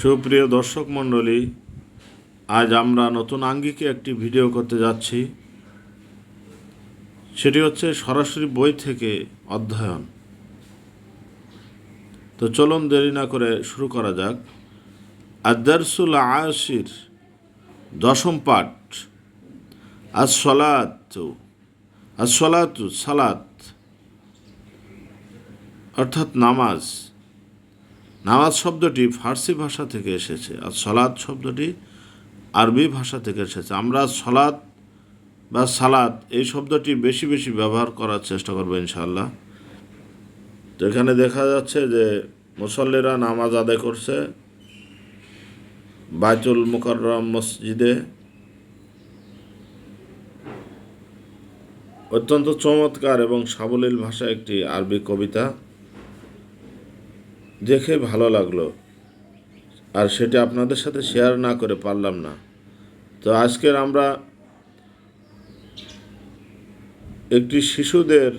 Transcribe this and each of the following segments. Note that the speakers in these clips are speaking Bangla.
সুপ্রিয় দর্শক মণ্ডলী, আজ আমরা নতুন আঙ্গিকে একটি ভিডিও করতে যাচ্ছি। সেটি হচ্ছে সরাসরি বই থেকে অধ্যয়ন। তো চলুন দেরি না করে শুরু করা যাক। আদারসুল আয়সির দশম পাঠ আজ সলাত আজ সলাতু সালাত, অর্থাৎ নামাজ। নামাজ শব্দটি ফার্সি ভাষা থেকে এসেছে আর সলাদ শব্দটি আরবি ভাষা থেকে এসেছে। আমরা সলাদ বা সালাদ এই শব্দটি বেশি বেশি ব্যবহার করার চেষ্টা করব ইনশাল্লাহ তো এখানে দেখা যাচ্ছে যে মুসল্লিরা নামাজ আদায় করছে বাইতুল মুকররম মসজিদে। অত্যন্ত চমৎকার এবং সাবলীল ভাষা একটি আরবি কবিতা। দেখে ভালো লাগল। আর সেটা আপনাদের সাথে শেয়ার না করে পারলাম না। তো আজকের আমরা একটি শিশুদের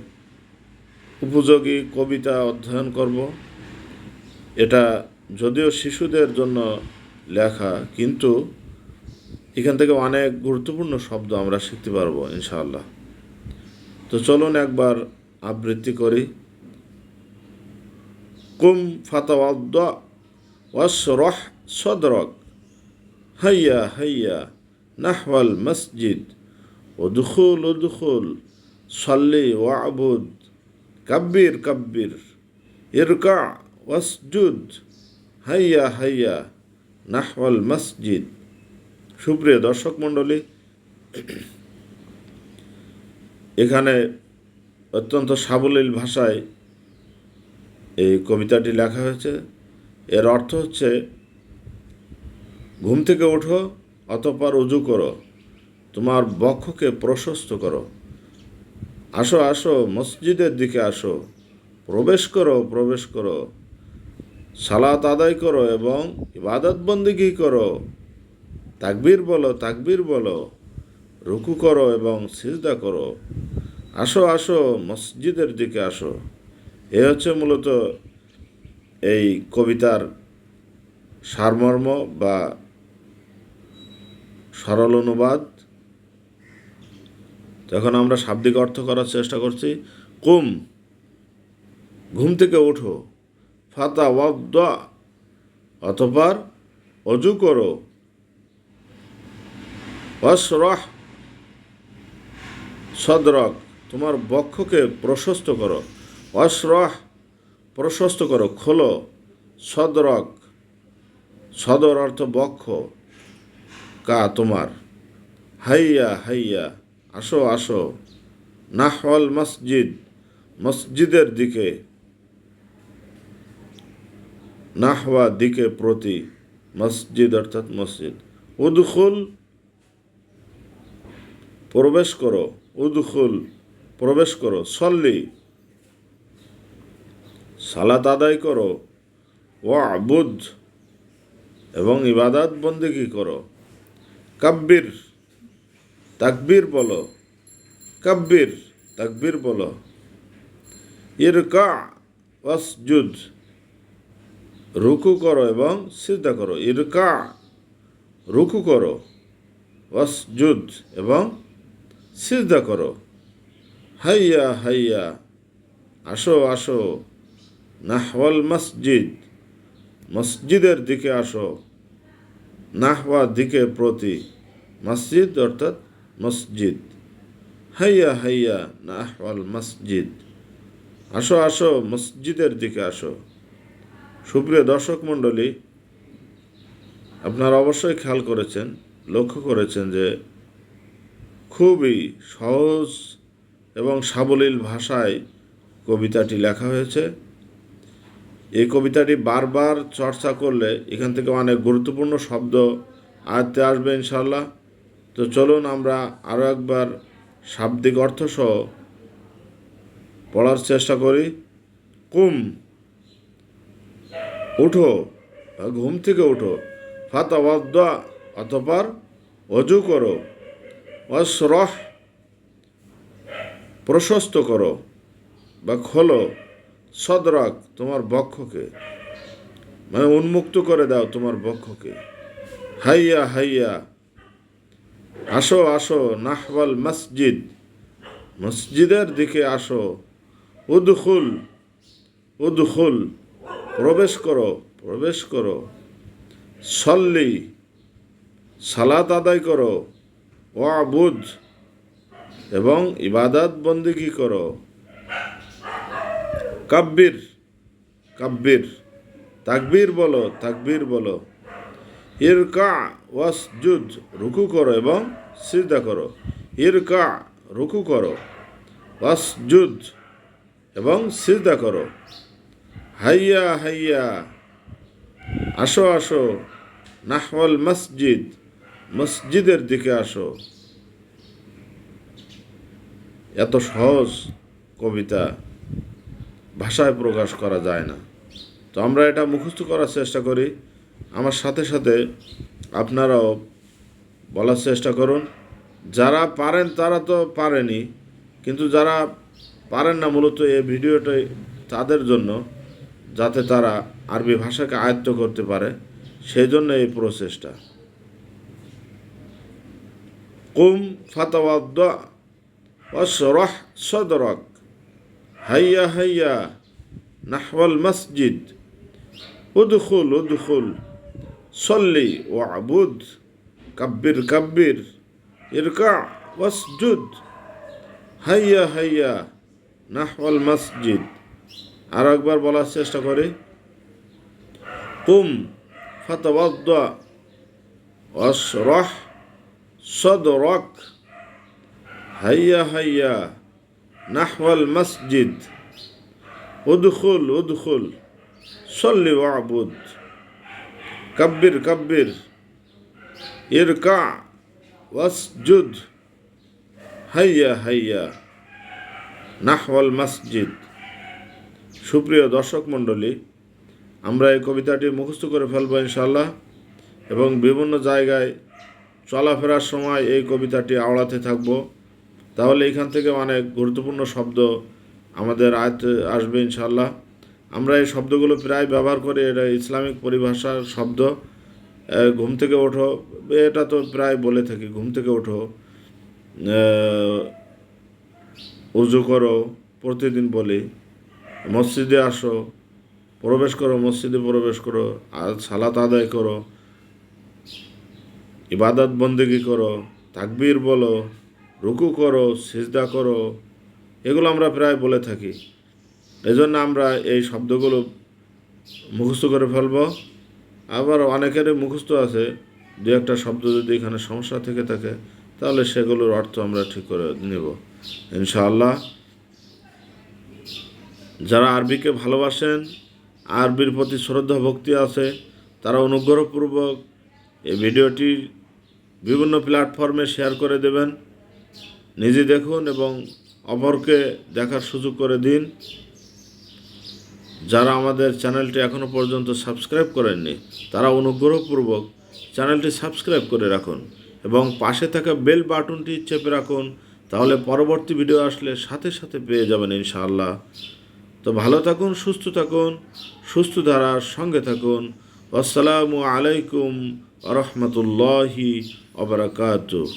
উপযোগী কবিতা অধ্যয়ন করব। এটা যদিও শিশুদের জন্য লেখা, কিন্তু এখান থেকে অনেক গুরুত্বপূর্ণ শব্দ আমরা শিখতে পারব, ইনশাআল্লাহ। তো চলুন একবার আবৃত্তি করি। কুম ফাতওয়াদ্দ ওয়াসরহ সদরক। হাইয়া হাইয়া, নাহওয়াল মসজিদ। ও দুখুল ও দুখুল, সল্লি ওয়াবুদ কাব্বির কাব্বির। ইরকা ওয়াসজুদ। হাইয়া হাইয়া, নাহওয়াল মসজিদ। সুপ্রিয় দর্শক মণ্ডলী, এখানে অত্যন্ত সাবলীল ভাষায় এই কবিতাটি লেখা হয়েছে। এর অর্থ হচ্ছে, ঘুম থেকে ওঠো, অতপর উজু করো, তোমার বক্ষকে প্রশস্ত করো। আসো আসো, মসজিদের দিকে আসো, প্রবেশ করো প্রবেশ করো। সালাত আদায় করো এবং ইবাদত বন্দিগি করো। তাকবীর বলো তাকবীর বলো, রুকু করো এবং সিজদা করো। আসো আসো, মসজিদের দিকে আসো। এ হচ্ছে মূলত এই কবিতার সারমর্ম বা সরল অনুবাদ। যখন আমরা শাব্দিক অর্থ করার চেষ্টা করছি, কুম, ঘুম থেকে ওঠো, ফাতা ওয়াদ্দ, অতপর অজু করো অসরহ সদরক, তোমার বক্ষকে প্রশস্ত করো। অশ্রহ, প্রশস্ত করো, খোলো, সদরক, সদর অর্থ বক্ষ, কা তোমার। হাইয়া হাইয়া, আসো আসো নাহল মসজিদ, মসজিদের দিকে, নাহওয়া দিকে প্রতি, মসজিদ অর্থাৎ মসজিদ। উদখুল, প্রবেশ করো, উদখুল, প্রবেশ করো, সল্লি সালাত আদায় করো। ও আবুদ এবং ইবাদাত বন্দিগি করো? কাব্বির, তাকবীর বলো। কাব্বির, তাকবীর বলো। ইরকা ওয়াসজুদ, রুকু করো এবং সিদ্ধা করো। ইরকা রুকু করো, ওয়াসজুদ এবং সিদ্ধা করো। হাইয়া হাইয়া, আসো আসো। নাহওয়াল মসজিদ, মসজিদের দিকে আসো। নাহওয়া দিকে প্রতি। মসজিদ অর্থাৎ মসজিদ। হাইয়া হাইয়া নাহওয়াল মসজিদ। আসো আসো, মসজিদের দিকে আসো। সুপ্রিয় দর্শক মণ্ডলী, আপনারা অবশ্যই খেয়াল করেছেন, লক্ষ্য করেছেন যে খুবই সহজ এবং সাবলীল ভাষায় কবিতাটি লেখা হয়েছে। এই কবিতাটি বারবার চর্চা করলে এখান থেকে অনেক গুরুত্বপূর্ণ শব্দ আয়ত্তে আসবে ইনশাল্লাহ তো চলুন আমরা আরও একবার শাব্দিক অর্থসহ পড়ার চেষ্টা করি। কুম, উঠো, ঘুম থেকে উঠো ফাত ফাতাওয়াদ্দ অতপর অজু করো, অশ্রহ, প্রশস্ত করো বা খোলো। সদরক তোমার বক্ষকে মানে উন্মুক্ত করে দাও তোমার বক্ষকে। হাইয়া হাইয়া, আসো আসো, নাহওয়াল মসজিদ, মসজিদের দিকে আসো। উদখুল উদখুল, প্রবেশ করো প্রবেশ করো। সল্লি, সালাত আদায় করো। ও আবুদ এবং ইবাদত বন্দিগি করো? কাব্বির কাব্বির তাকবীর বলো তাকবীর বলো। ইরকা, ওয়াসজুদ, রুকু করো এবং সিজদা করো। ইরকা, রুকু করো, ওয়াসজুদ এবং সিজদা করো। হাইয়া হাইয়া, আসো আসো, নাহওয়াল মসজিদ, মসজিদের দিকে আসো। এত সহজ কবিতা। ভাষায় প্রকাশ করা যায় না। তো আমরা এটা মুখস্থ করার চেষ্টা করি। আমার সাথে সাথে আপনারাও বলার চেষ্টা করুন। যারা পারেন, তারা তো পারেনি। কিন্তু যারা পারেন না, মূলত এই ভিডিওটাই তাদের জন্য, যাতে তারা আরবি ভাষাকে আয়ত্ত করতে পারে। সেই জন্য এই প্রসেসটা কুম ফাতাওয়াদ্দ ওয়াশরাহ সদরক। হাইয়া হাইয়া নাহওয়াল মসজিদ। উদখুল উদখুল, সল্লি ওয়াবুদ কাব্বির কাব্বির, ইরকা ওয়াসজুদ হাইয়া হাইয়া নাহওয়াল মসজিদ। আর একবার বলার চেষ্টা করি। কুম ফাতাওয়াদ্দ ওয়াশরাহ সদরক। হাইয়া হাইয়া নাহওয়াল মসজিদ। উদখুল উদখুল। সল্লি ওয়াবুদ কাব্বির কাব্বির। ইরকা ওয়াসজুদ। হাইয়া হাইয়া। নাহওয়াল মসজিদ। সুপ্রিয় দর্শক মণ্ডলী, আমরা এই কবিতাটি মুখস্থ করে ফেলব ইনশাল্লাহ এবং বিভিন্ন জায়গায় চলাফেরার সময় এই কবিতাটি আওড়াতে থাকব। তাহলে এখান থেকে অনেক গুরুত্বপূর্ণ শব্দ আমাদের আয়তে আসবে ইনশাল্লাহ আমরা এই শব্দগুলো প্রায় ব্যবহার করি, এটা ইসলামিক পরিভাষার শব্দ। ঘুম থেকে ওঠো, এটা তো প্রায় বলে থাকি, ঘুম থেকে ওঠো উজু করো, প্রতিদিন বলি, মসজিদে আসো, প্রবেশ করো, মসজিদে প্রবেশ করো, আর সালাত আদায় করো, ইবাদত বন্দেগি করো, তাকবীর বলো রুকু করো, সিজদা করো, এগুলো আমরা প্রায় বলে থাকি। এজন্য আমরা এই শব্দগুলো মুখস্থ করে ফেলব। আবার অনেকেরই মুখস্থ আছে, দু একটা শব্দ যদি এখানে সমস্যা থেকে থাকে, তাহলে সেগুলোর অর্থ আমরা ঠিক করে নেব, ইনশাআল্লাহ। যারা আরবিকে ভালোবাসেন, আরবির প্রতি শ্রদ্ধা, ভক্তি আছে, তারা অনুগ্রহপূর্বক এই ভিডিওটি বিভিন্ন প্ল্যাটফর্মে শেয়ার করে দেবেন। নিজে দেখুন এবং অপরকে দেখার সুযোগ করে দিন। যারা আমাদের চ্যানেলটি এখনও পর্যন্ত সাবস্ক্রাইব করেননি, তারা অনুগ্রহপূর্বক চ্যানেলটি সাবস্ক্রাইব করে রাখুন এবং পাশে থাকা বেল বাটনটি চেপে রাখুন, তাহলে পরবর্তী ভিডিও আসলে সাথে সাথে পেয়ে যাবেন ইনশাআল্লাহ। তো ভালো থাকুন, সুস্থ থাকুন, সুস্থ ধারার সঙ্গে থাকুন। আসসালামু আলাইকুম রহমতুল্লাহি অবরাকাতুহ